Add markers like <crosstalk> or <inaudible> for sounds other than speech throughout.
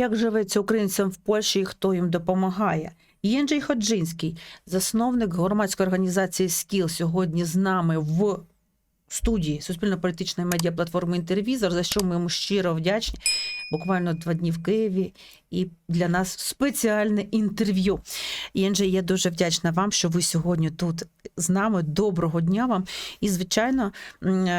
як живеться українцям в Польщі і хто їм допомагає. Єнджей Ходжинський, засновник громадської організації СКІЛ, сьогодні з нами в студії суспільно-політичної медіаплатформи інтервізор, за що ми йому щиро вдячні. Буквально два дні в Києві, і для нас спеціальне інтерв'ю. Єнджей, я дуже вдячна вам, що ви сьогодні тут з нами. Доброго дня вам. І, звичайно,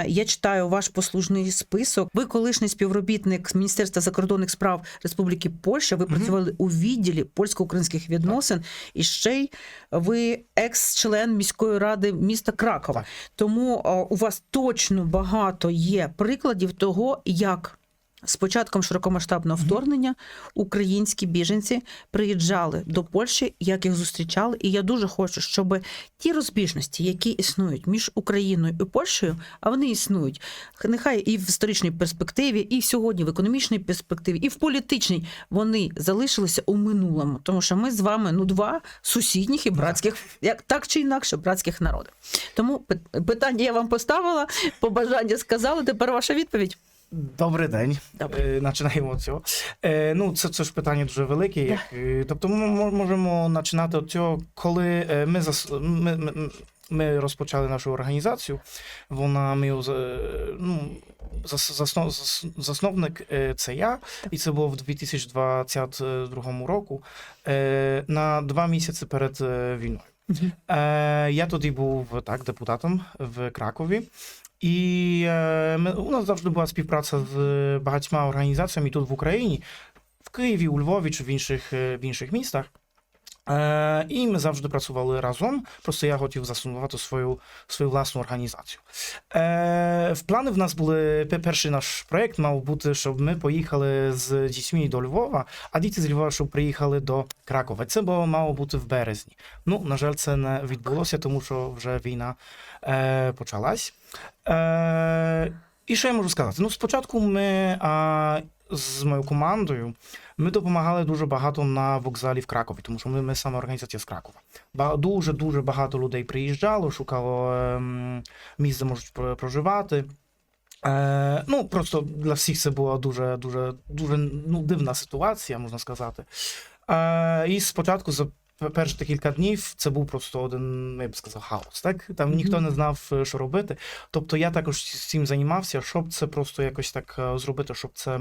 я читаю ваш послужний список. Ви колишній співробітник Міністерства закордонних справ Республіки Польща. Ви працювали у відділі польсько-українських відносин, і ще й ви екс-член міської ради міста Кракова. Так. Тому у вас точно багато є прикладів того, як. З початком широкомасштабного вторгнення українські біженці приїжджали до Польщі, як їх зустрічали. І я дуже хочу, щоб ті розбіжності, які існують між Україною і Польщею, а вони існують нехай і в історичній перспективі, і сьогодні в економічній перспективі, і в політичній, вони залишилися у минулому, тому що ми з вами ну два сусідніх і братських, як так чи інакше, братських народи. Тому пи- питання я вам поставила, побажання сказали. Тепер ваша відповідь. Добрий день. Добре. Е, Починаємо з цього. Е, ну, це, це ж питання дуже велике. Як, е, тобто ми можемо починати від цього, коли е, ми, зас, ми, ми, ми розпочали нашу організацію. Вона ми ну, зас, заснов, зас- засновник це я, і це було в 2022 року, е, на два місяці перед війною. Я тоді був так депутатом в Кракові. І е, ми, у нас завжди була співпраця з багатьма організаціями тут в Україні, в Києві, у Львові чи в інших, е, в інших містах. Е, і ми завжди працювали разом. Просто я хотів заснувати свою, свою власну організацію. Е, в плани в нас були перший наш проєкт мав бути, щоб ми поїхали з дітьми до Львова, а діти з Львова, щоб приїхали до Кракова. Це було мало бути в березні. Ну, на жаль, це не відбулося, тому що вже війна е, почалась. Е, і що я можу сказати? Ну, спочатку ми а, з моєю командою ми допомагали дуже багато на вокзалі в Кракові, тому що ми, ми саме організація з Кракова. Дуже дуже багато людей приїжджало, шукало ем, місць, де можуть проживати. Е, ну, просто для всіх це була дуже дуже дуже ну, дивна ситуація, можна сказати. Е, і спочатку перші декілька днів це був просто один, я б сказав, хаос. Так? Там ніхто не знав, е, що робити. Тобто я також цим займався, щоб це просто якось так е, зробити, щоб це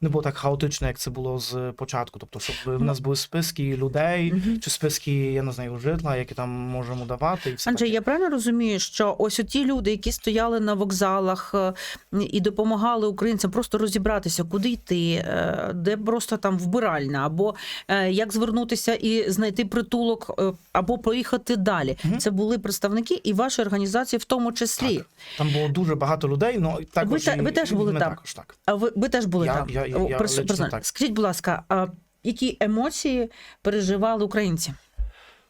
не було так хаотично, як це було з початку. Тобто, щоб в нас були списки людей, чи списки, я не знаю, житла, які там можемо давати, і все Анджей, таке. я правильно розумію, що ось ті люди, які стояли на вокзалах е, і допомагали українцям просто розібратися, куди йти, де просто там вбиральна, або як звернутися і знайти притулок, е, або поїхати далі. Угу. Це були представники і вашої організації, в тому числі. Так. Там було дуже багато людей, ну також Ви і- ви теж були там? також так. А ви, ви теж були Я- там. я- я- я Прис... лично так. Скажіть, будь ласка, а які емоції переживали українці?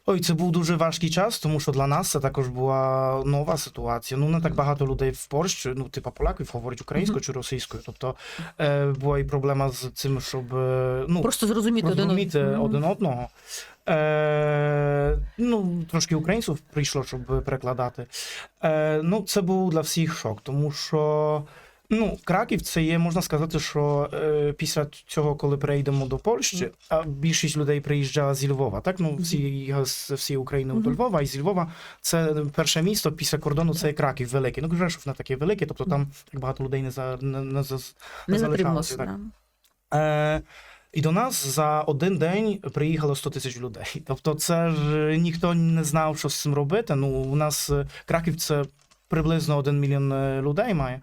Ой, це був дуже важкий час, тому що для нас це також була нова ситуація. Ну не так багато людей в Польщі, ну типа поляків говорять українською чи російською. Тобто е, була і проблема з цим, щоб ну Просто зрозуміти один одного. один одного. Е, ну, трошки українців прийшло, щоб перекладати. Е, ну, це був для всіх шок, тому що ну, Краків це є, можна сказати, що е, після цього, коли перейдемо до Польщі, а більшість людей приїжджала зі Львова. Так, ну всі з всієї України до Львова, і зі Львова це перше місто після кордону, це є Краків великий. Ну, Гжешов не таке велике, тобто там так багато людей не за не, не, за- Не залишалося, так. Е, і до нас за один день приїхало 100 тисяч людей. <laughs> Тобто, це ж ніхто не знав, що з цим робити. Ну, у нас е, Краків це приблизно один мільйон е, людей має.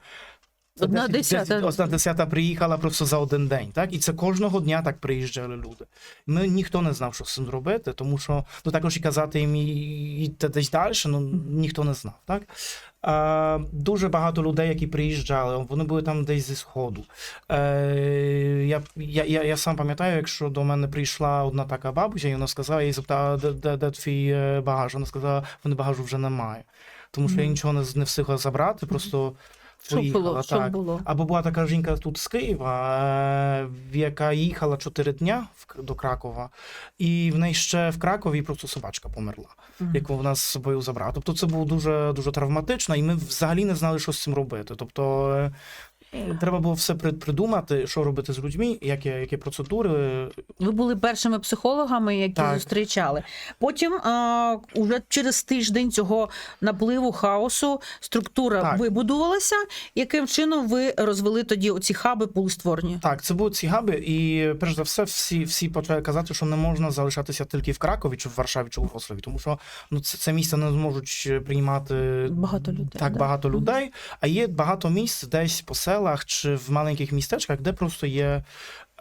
Одна 10 десята. Одна десята приїхала просто за один день. Так? І це кожного дня так приїжджали люди. Ми ніхто не знав, що з цим робити, тому що ну, також і казати їм їдьте десь далі, ну ніхто не знав. Так? Е, дуже багато людей, які приїжджали, вони були там десь зі сходу. Е, я, я, я, я сам пам'ятаю, якщо до мене прийшла одна така бабуся, і вона сказала, я її запитала, де, де, де твій е, багаж? Вона сказала, вони багажу вже немає. Тому що я нічого не, не встигла забрати, просто Що поїхала. було? Що так. було? Або була така жінка тут з Києва, е, яка їхала чотири дня в до Кракова, і в неї ще в Кракові просто собачка померла, Мгм. яку вона з собою забрала. Тобто це було дуже дуже травматично, і ми взагалі не знали, що з цим робити. Тобто, е, треба було все при- придумати, що робити з людьми, які, які процедури. Ви були першими психологами, які Так. зустрічали. Потім а, уже через тиждень цього напливу хаосу структура Так. вибудувалася. Яким чином ви розвели тоді оці хаби були створені? Так, це були ці габи, і перш за все, всі, всі почали казати, що не можна залишатися тільки в Кракові, чи в Варшаві, чи в Ослові, тому що ну це, це місце не зможуть приймати Багато людей, Так, да. багато людей. А є багато місць десь по селах чи в маленьких містечках, де просто є. е,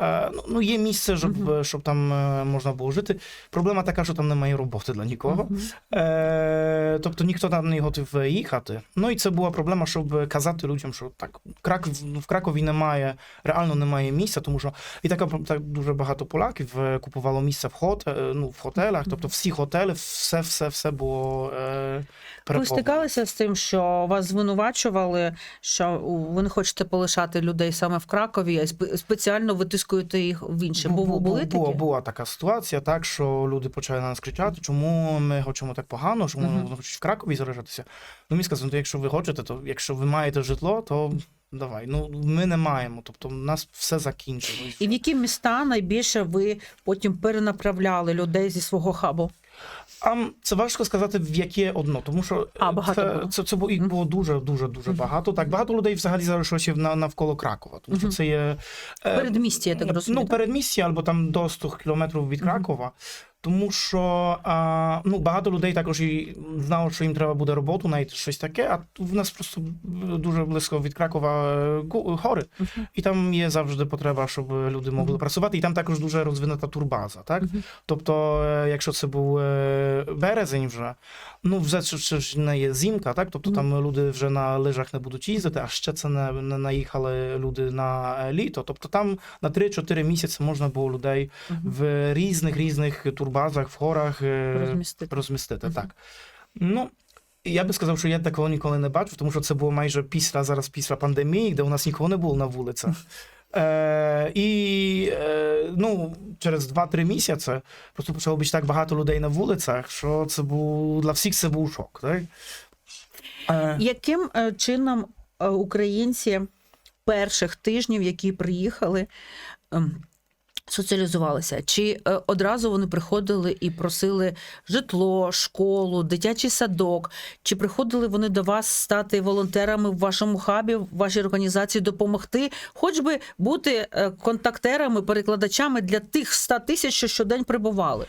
ну- Ну, є місце, щоб, Мгм. щоб там е, можна було жити. Проблема така, що там немає роботи для нікого. Мгм. Е, тобто ніхто там не готов їхати. Ну і це була проблема, щоб казати людям, що так, Краков, в Кракові немає, реально немає місця, тому що і така так дуже багато поляків е, купувало місце в, хот, е, ну, в готелях. Тобто всі готелі, все, все, все було е, Ви стикалися з тим, що вас звинувачували, що ви не хочете полишати людей саме в Кракові, а спе- спеціально витискуєте їх в інше. Бо були була, такі? була така ситуація, так що люди почали на нас кричати, чому ми хочемо так погано, чому uh-huh. хочуть в Кракові заражатися. Ну, мені сказали, ну, якщо ви хочете, то якщо ви маєте житло, то давай. Ну, ми не маємо. Тобто, у нас все закінчилось. І в які міста найбільше ви потім перенаправляли людей зі свого хабу? А це важко сказати, в яке одно, тому що А, багато це, було. це, це, було, їх було дуже, дуже, дуже багато. Так, багато людей взагалі залишилося на, навколо Кракова, тому що це є. е, Передмістя, я так розумію. Ну, передмістя або там до 100 кілометрів від. Кракова. Тому що а, ну, багато людей також і знало, що їм треба буде роботу, знайти щось таке, а в нас просто дуже близько від Кракова е, гу- гори. Мгм. І там є завжди потреба, щоб люди могли Мгм. працювати. І там також дуже розвинута турбаза. Так? Мгм. Тобто, е, якщо це був е, березень вже, ну вже це, ж не є зімка, так? Тобто там люди вже на лижах не будуть їздити, а ще це не, не наїхали люди на е, літо. Тобто там на 3-4 місяці можна було людей Мгм. в різних різних турбазах, в горах е, Розмістити. розмістити. Мгм. Так. Ну, я би сказав, що я такого ніколи не бачив, тому що це було майже після зараз після пандемії, де у нас нікого не було на вулицях. <laughs> Е, і е, ну, через 2-3 місяці просто почало бути так багато людей на вулицях, що це був для всіх це був шок. Так? Е, Яким е, чином е, українці перших тижнів, які приїхали, ем, соціалізувалися? Чи е, одразу вони приходили і просили житло, школу, дитячий садок? Чи приходили вони до вас стати волонтерами в вашому хабі, в вашій організації, допомогти, хоч би бути е, контактерами, перекладачами для тих 100 тисяч, що щодень прибували?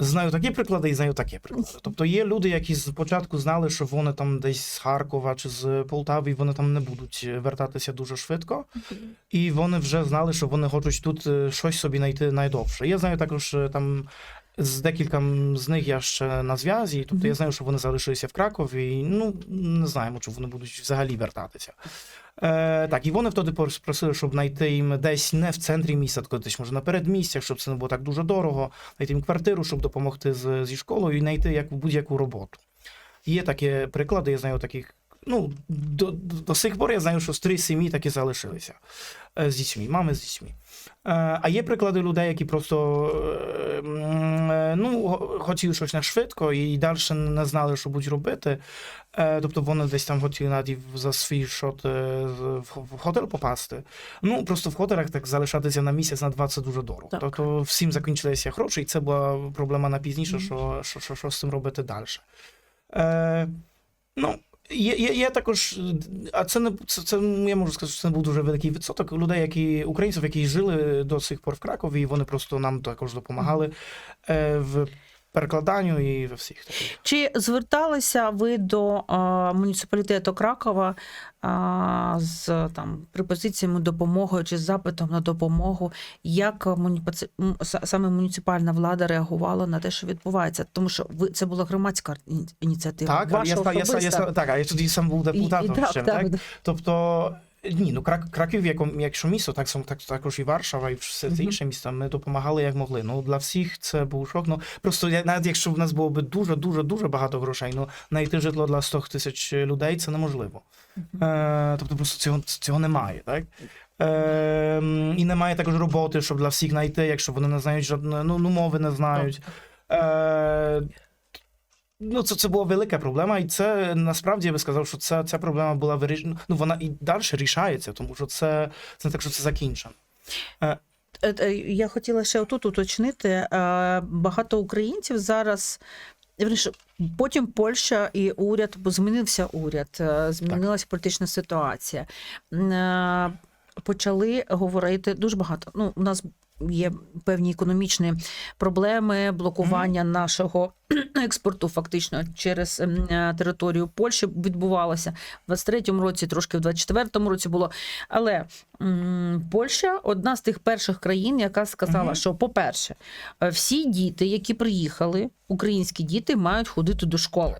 Знаю такі приклади і знаю такі приклади. Тобто є люди, які спочатку знали, що вони там десь з Харкова чи з Полтави, і вони там не будуть вертатися дуже швидко. І вони вже знали, що вони хочуть тут е, щось собі знайти найдовше. Я знаю також е, там. З декільком з них я ще на зв'язі, тобто Мгм. я знаю, що вони залишилися в Кракові. і, Ну не знаємо, чи вони будуть взагалі вертатися. Е, так, і вони тоді прос- просили, щоб знайти їм десь не в центрі міста, тако десь може на передмістях, щоб це не було так дуже дорого, знайти їм квартиру, щоб допомогти з, зі школою і знайти як будь-яку роботу. Є такі приклади, я знаю таких. Ну, до, до, до сих пор я знаю, що з три сім'ї таки залишилися е, з дітьми, мами з дітьми. А є приклади людей, які просто е, е, ну, хотіли щось на швидко і далі не знали, що будуть робити. Е, Тобто вони десь там хотіли навіть за свій шот в готель попасти. Ну, просто в готелях так залишатися на місяць, на два це дуже дорого. Так. Тобто всім закінчилися гроші, і це була проблема на пізніше, що, що, що, що з цим робити далі. Е, ну, Є, я, я також, а це не це, це я можу сказати, що це не був дуже великий відсоток людей, які українців, які жили до сих пор в Кракові, і вони просто нам також допомагали е, в перекладанню і в всіх таких. Чи зверталися ви до а, муніципалітету Кракова а, з там пропозиціями допомоги чи з запитом на допомогу? Як муніци- саме муніципальна влада реагувала на те, що відбувається? Тому що ви це була громадська ініціатива. Так, ваша я, я, ста- я, так, а я тоді сам був І- і депутатом так, ще, так, так? да. Тобто, ні, ну Крак, Краків, як, якщо місто, так, так також і Варшава, і все це інше міста, ми допомагали як могли. Ну, для всіх це був шок. Ну, просто навіть якщо в нас було б дуже, дуже, дуже багато грошей, ну, знайти житло для 100 тисяч людей це неможливо. Е, тобто просто цього, цього немає, так? Е, і немає також роботи, щоб для всіх знайти, якщо вони не знають жодної, ну, ну мови не знають. Е, Ну, це, це була велика проблема, і це насправді я би сказав, що це, ця проблема була вирішена. Ну, вона і далі рішається, тому що це, це не так, що це закінчено. Е, е, Я хотіла ще отут уточнити. е, Багато українців зараз. Потім Польща і уряд, бо змінився уряд, е, змінилася політична ситуація. Е, Почали говорити дуже багато. Ну, у нас є певні економічні проблеми, блокування нашого <clears throat> експорту фактично через ем, е, територію Польщі відбувалося в 23-му році, трошки в 24-му році було. Але Польща одна з тих перших країн, яка сказала, що, по-перше, е, всі діти, які приїхали, українські діти, мають ходити до школи.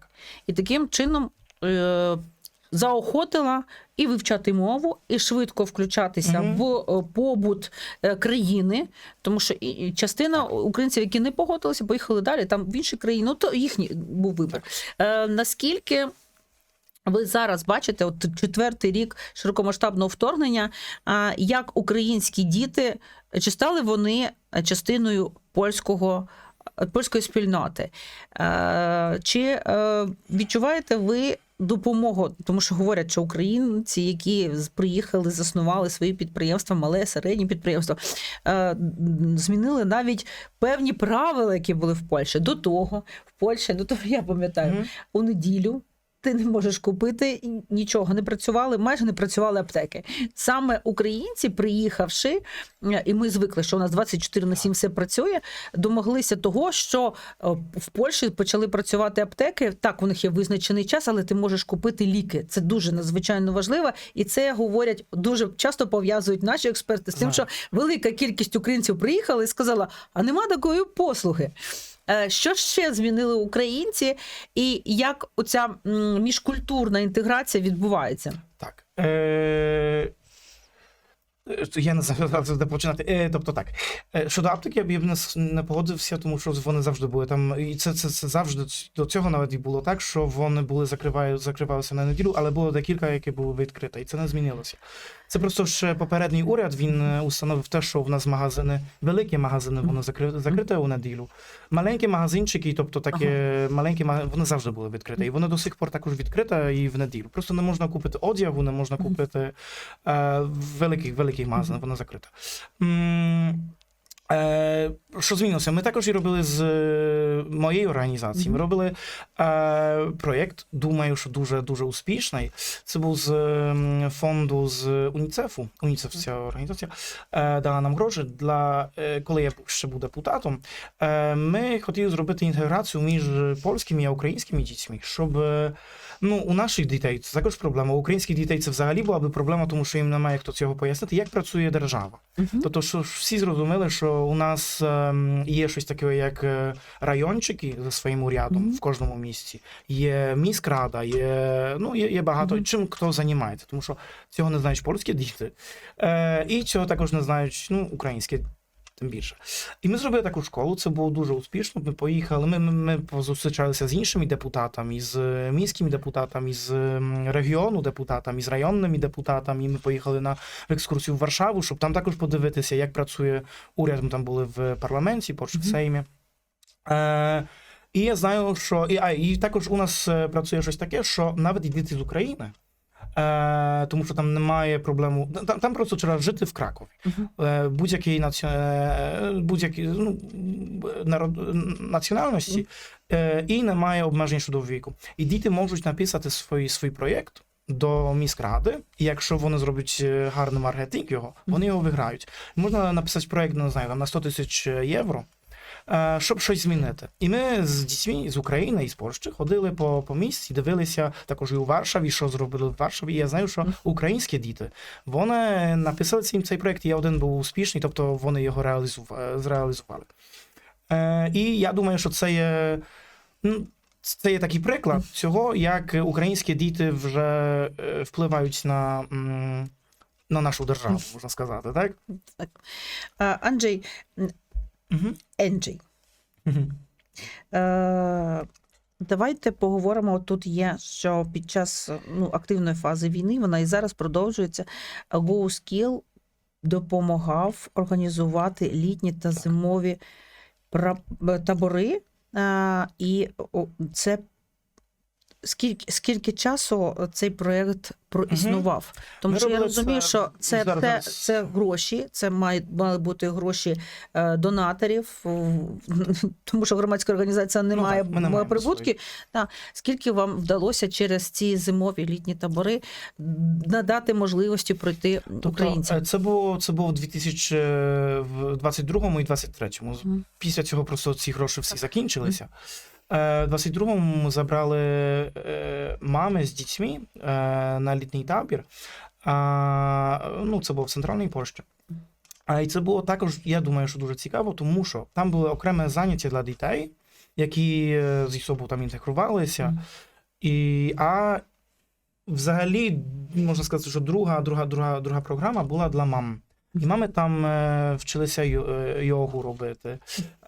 І таким чином. Заохотила і вивчати мову, і швидко включатися Мгм. в е, побут е, країни, тому що частина українців, які не погодилися, поїхали далі там в інші країни. Ну то їхній був вибір. Е, наскільки ви зараз бачите, от четвертий рік широкомасштабного вторгнення, як українські діти чи стали вони частиною польського польської спільноти? Чи відчуваєте ви допомогу? Тому що говорять, що українці, які приїхали, заснували свої підприємства, мале, середні підприємства, е, змінили навіть певні правила, які були в Польщі. До того в Польщі, до того я пам'ятаю, Мгм. у неділю. Ти не можеш купити нічого, не працювали, майже не працювали аптеки. Саме українці, приїхавши, е, і ми звикли, що у нас 24 на 7 все працює, домоглися того, що е, в Польщі почали працювати аптеки. Так, у них є визначений час, але ти можеш купити ліки. Це дуже надзвичайно важливо, і це говорять дуже часто пов'язують наші експерти з тим, що велика кількість українців приїхала і сказала: а нема такої послуги. Е, Що ще змінили українці, і як оця міжкультурна інтеграція відбувається? Так. Е... е, Я не <laughs> де починати. Е, тобто так. Е, Щодо аптеки, я б не, не погодився, тому що вони завжди були там. І це, це, це завжди до цього навіть і було так, що вони були закриваю, закривалися на неділю, але було декілька, які були відкриті, і це не змінилося. Це просто ще попередній уряд він установив те, що в нас магазини, великі магазини, вони закри, закриті у неділю. Маленькі магазинчики, тобто такі маленькі вони завжди були відкриті. І вони до сих пор також відкриті і в неділю. Просто не можна купити одягу, не можна купити е, в великих великих магазинах, вона закрита. Е, що змінилося? Ми також і робили з е, моєю організацією. Ми робили е, проєкт, думаю, що дуже дуже успішний. Це був з фонду з УНІЦЕФу. УНІЦЕФ ця організація е, дала нам гроші для е, коли я ще був депутатом. Е, ми хотіли зробити інтеграцію між польськими і українськими дітьми, щоб е, ну, у наших дітей це також проблема. У українських дітей це взагалі була б проблема, тому що їм немає хто цього пояснити, як працює держава. Тобто, що всі зрозуміли, що у нас ем, є щось таке, як е, райончики за своїм урядом Мгм. в кожному місті. Є міськрада, є, ну, є, є багато Мгм. чим хто займається, тому що цього не знають польські діти. Е, і цього також не знають ну, українські. Тим більше. І ми зробили таку школу, це було дуже успішно. Ми поїхали. Ми, ми, ми позустрічалися з іншими депутатами, із е, міськими депутатами, із ем, регіону депутатами, із районними депутатами. І ми поїхали на екскурсію в Варшаву, щоб там також подивитися, як працює уряд. Ми там були в парламенті, Польщі, в. Сеймі. Е, і я знаю, що і, а, і також у нас е, працює щось таке, що навіть діти з України. Е, тому що там немає проблему. Там, там просто треба жити в Кракові. Е, будь-який наці... е, будь-які ну, народ... національності е, і немає обмежень щодо віку. І діти можуть написати свій, свій проєкт до міськради, і якщо вони зроблять е, гарний маркетинг його, вони його виграють. Можна написати проєкт, не знаю, там, на 100 тисяч євро. Е, Щоб щось змінити, і ми з дітьми з України і з Польщі ходили по, по місці, дивилися також і у Варшаві, що зробили в Варшаві. Я знаю, що українські діти вони написали цим цей проєкт. і один був успішний, тобто вони його реалізували. зреалізували. Е, і я думаю, що це є. ну, Це є такий приклад цього, як українські діти вже е, впливають на, на нашу державу, можна сказати, так? А, Анджей, Угу. Енджі. Угу. Е, Давайте поговоримо. Тут є, що під час ну, активної фази війни вона і зараз продовжується. GoSkill допомагав організувати літні та зимові табори Е, І це скільки, скільки часу цей проєкт проіснував? Тому Ми що я розумію, це- що це, зараз- це, це гроші, це мають мали бути гроші е, донаторів, <laughs> тому що громадська організація не Ну, має маємо прибутків. Та, скільки вам вдалося через ці зимові літні табори надати можливості пройти Тобто українцям? е, це було це було в 2022 і 2023. Мгм. Після цього просто ці гроші всі закінчилися. Е, В 22-му ми забрали е, мами з дітьми е, на літній табір. Ну, це було в центральній Польщі. І це було також, я думаю, що дуже цікаво, тому що там були окреме заняття для дітей, які е, зі собою там інтегрувалися. І, а взагалі, можна сказати, що друга, друга, друга, друга програма була для мам. І мами там е, вчилися е, йогу робити.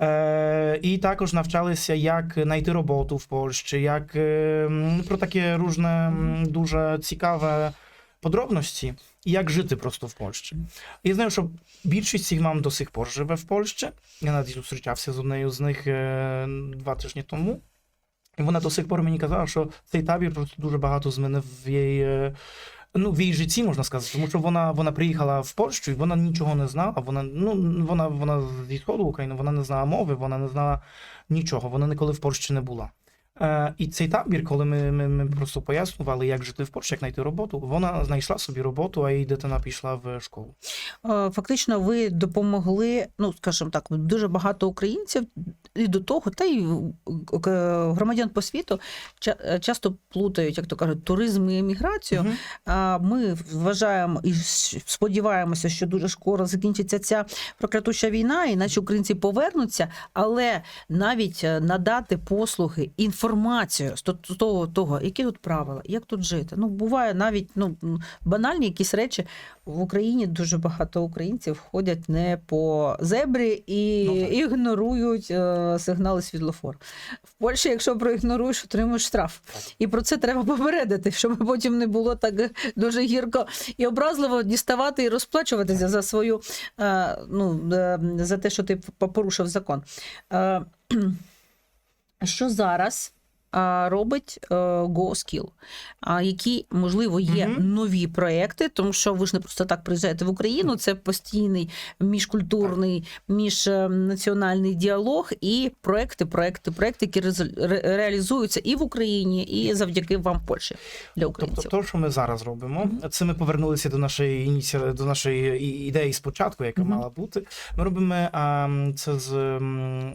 Е, і також навчалися, як знайти роботу в Польщі, як е, про таке różne дуже цікаве подробності, і як жити просто в Польщі. Я знаю, що більшість цих мам до сих пор живе в Польщі. Я навіть зустрічався з однією з них е, два тижні тому. І вона до сих пор мені казала, що цей табір просто дуже багато змінив в її, е, ну, в її житті, можна сказати. Тому що вона, вона приїхала в Польщу і вона нічого не знала. Вона, ну, вона, вона зі сходу України, вона не знала мови, вона не знала нічого. Вона ніколи в Польщі не була. Е, і цей табір, коли ми, ми, ми просто пояснювали, як жити в Польщі, як знайти роботу, вона знайшла собі роботу, а її дитина пішла в школу. Е, Фактично, ви допомогли, ну скажімо так, дуже багато українців і до того, та й е, громадян по світу ча- часто плутають, як то кажуть, туризм і еміграцію. А ми вважаємо і сподіваємося, що дуже скоро закінчиться ця проклятуща війна, і наші українці повернуться. Але навіть надати послуги, інформацію з того, того, які тут правила, як тут жити. Ну буває навіть ну банальні якісь речі в Україні. Дуже багато українців ходять не по зебрі і Ну, ігнорують е, сигнали світлофор. В Польщі, якщо проігноруєш, отримуєш штраф. І про це треба попередити, щоб потім не було так дуже гірко і образливо діставати і розплачуватися за свою е, ну, е, за те, що ти порушив закон. Е, <clears throat> Що зараз робить е, GoSkill? Які, можливо, є Мгм. нові проекти, тому що ви ж не просто так приїжджаєте в Україну, це постійний міжкультурний, міжнаціональний діалог і проекти, проекти, проекти, які реалізуються і в Україні, і завдяки вам Польщі для українців. Тобто, то, що ми зараз робимо, Мгм. це ми повернулися до нашої ініці... до нашої ідеї спочатку, яка Мгм. мала бути. Ми робимо а, це з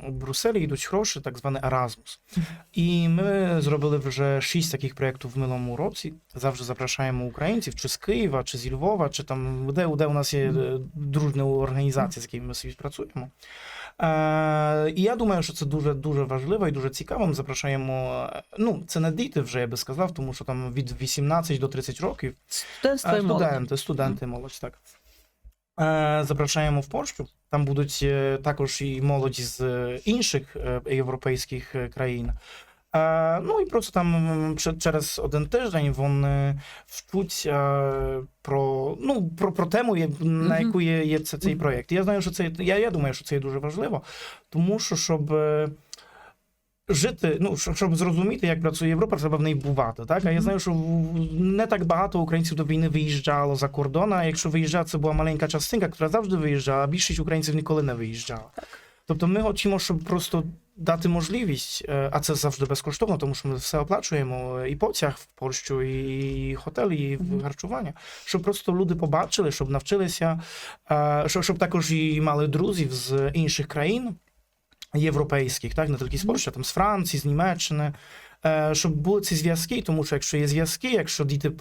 Брюсселі йдуть гроші, так званий Erasmus. І ми зробили вже шість таких проєктів в минулому році. Завжди запрошуємо українців чи з Києва, чи зі Львова, чи там де, де у нас є е, дружні організації, з якими ми співпрацюємо. Е, і я думаю, що це дуже дуже важливо і дуже цікаво. Ми запрошуємо. е, Ну, це не діти вже я би сказав, тому що там від 18 до 30 років Студентство а, молодь. студенти, студенти, молодь, так. Е, Запрошуємо в Польщу. Там будуть е, також і молоді з е, інших е, європейських е, країн. Е, Ну і просто там м, че- через один тиждень вони вчуть е, про, ну, про, про тему, є- на Мгм. яку є, є це, цей Мгм. проєкт. Я знаю, що це я, я думаю, що це є дуже важливо, тому що щоб. е, Жити, ну щоб- щоб зрозуміти, як працює Європа, треба в неї бувати. Так, а я Мгм. знаю, що в- не так багато українців до війни виїжджало за кордон. А якщо виїжджав, це була маленька частинка, яка завжди виїжджала, а більшість українців ніколи не виїжджала. Тобто ми хочемо, щоб просто дати можливість, е, а це завжди безкоштовно, тому що ми все оплачуємо е, і потяг в Польщу, і готель, і харчування, щоб просто люди побачили, щоб навчилися, е, щоб, також і мали друзів з інших країн європейських, так не тільки з. Польщі, а там з Франції, з Німеччини, щоб були ці зв'язки, тому що якщо є зв'язки, якщо діти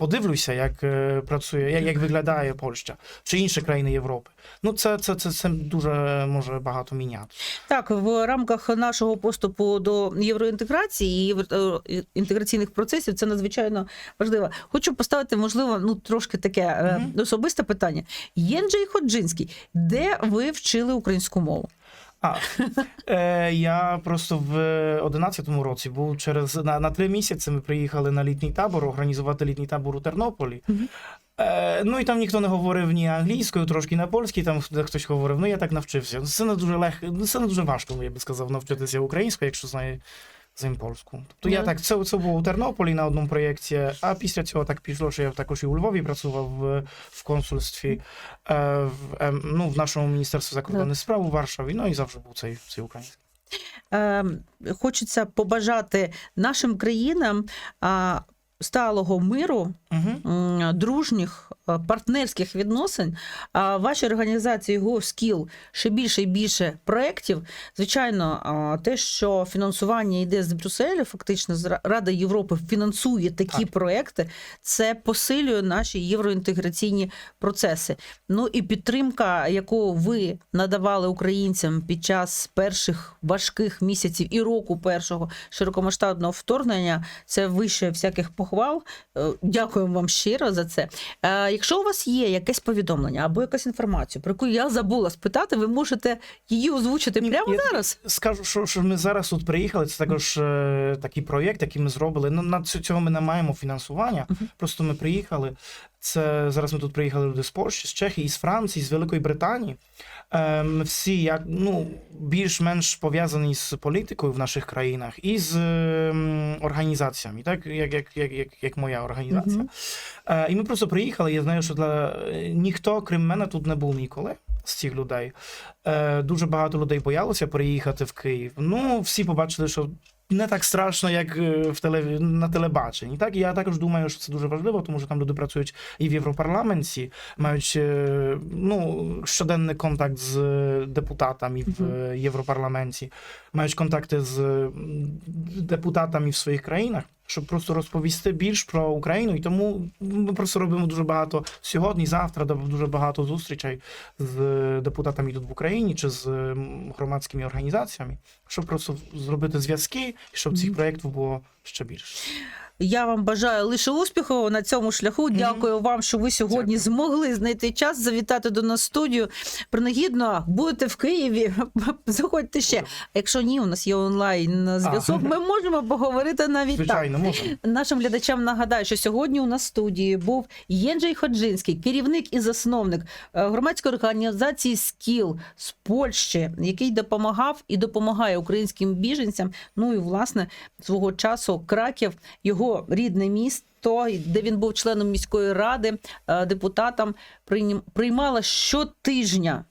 подивлюся, як е, працює, як, як виглядає Польща чи інші країни Європи, ну це, це, це, це дуже може багато міняти. Так, в рамках нашого поступу до євроінтеграції і е, інтеграційних процесів це надзвичайно важливо. Хочу поставити, можливо, ну трошки таке Мгм. особисте питання. Єнджей Ходжинський, де ви вчили українську мову? А, е, я просто в 11-му році був через на, на три місяці. Ми приїхали на літній табор, організувати літній табор у Тернополі. Е, ну і там ніхто не говорив ні англійською, трошки на польській, там хтось говорив. Ну я так навчився. Це не дуже легко, ну, це не дуже важко, я би сказав, навчитися українською, якщо знає знаємо польську. Тобто я Ну. так, це, це було у Тернополі на одному проєкті, а після цього так пішло, що я також і у Львові працював в, в консульстві, е, в, ем, ну, в нашому міністерстві закордонних справ у Варшаві, ну і завжди був цей, цей український. Е, хочеться побажати нашим країнам сталого миру, Угу. дружніх партнерських відносин. А в вашій організації GoSkill ще більше і більше проєктів. Звичайно, те, що фінансування йде з Брюсселю, фактично з Ра- Рада Європи фінансує такі Так. проекти, це посилює наші євроінтеграційні процеси. Ну і підтримка, яку ви надавали українцям під час перших важких місяців і року першого широкомасштабного вторгнення, це вище всяких похвал. Е, Дякуємо вам щиро за це. Якщо у вас є якесь повідомлення або якась інформація, про яку я забула спитати, ви можете її озвучити прямо я- зараз. Скажу, що, що ми зараз тут приїхали. Це також е, такий проєкт, який ми зробили. Ну, на цього ми не маємо фінансування. Мгм. Просто ми приїхали. Це зараз ми тут приїхали люди з Польщі, з Чехії, з Франції, з Великої Британії. Е, Ми всі як ну більш-менш пов'язані з політикою в наших країнах і з ем, організаціями, так як, як, як, як, як моя організація. Мгм. Е, І ми просто приїхали. Я знаю, що для е, ніхто, крім мене, тут не був ніколи з цих людей. Е, Дуже багато людей боялося приїхати в Київ. Ну, всі побачили, що. Не так страшно, як е, в теле... на телебаченні. Так, і я також думаю, що це дуже важливо, тому що там люди працюють і в Європарламенті, мають е, ну, щоденний контакт з е, депутатами в Мгм. е, Європарламенті, мають контакти з м, депутатами в своїх країнах, щоб просто розповісти більш про Україну. І тому ми просто робимо дуже багато сьогодні, завтра дуже багато зустрічей з депутатами тут в Україні чи з громадськими організаціями, щоб просто зробити зв'язки, щоб цих проєктів було ще більше. Я вам бажаю лише успіху на цьому шляху. Дякую вам, що ви сьогодні Дякую. змогли знайти час завітати до нас в студію. Принагідно, будете в Києві, <laughs> заходьте ще. Якщо ні, у нас є онлайн зв'язок. Ми можемо поговорити навіть так. Можемо. Нашим глядачам нагадаю, що сьогодні у нас в студії був Єнджей Ходжинський, керівник і засновник е, громадської організації Скіл з Польщі, який допомагав і допомагає українським біженцям. Ну і власне свого часу Краків, його рідне місто, де він був членом міської ради, е, депутатом, приймала щотижня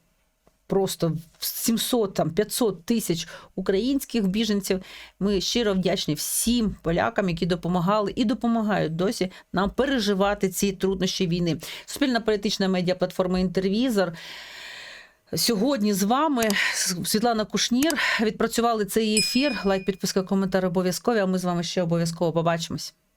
просто 700, там, 500 тисяч українських біженців. Ми щиро вдячні всім полякам, які допомагали і допомагають досі нам переживати ці труднощі війни. Суспільна політична медіаплатформа Інтервізор. Сьогодні з вами Світлана Кушнір відпрацювали цей ефір. Лайк, підписка, коментар обов'язкові. А ми з вами ще обов'язково побачимось.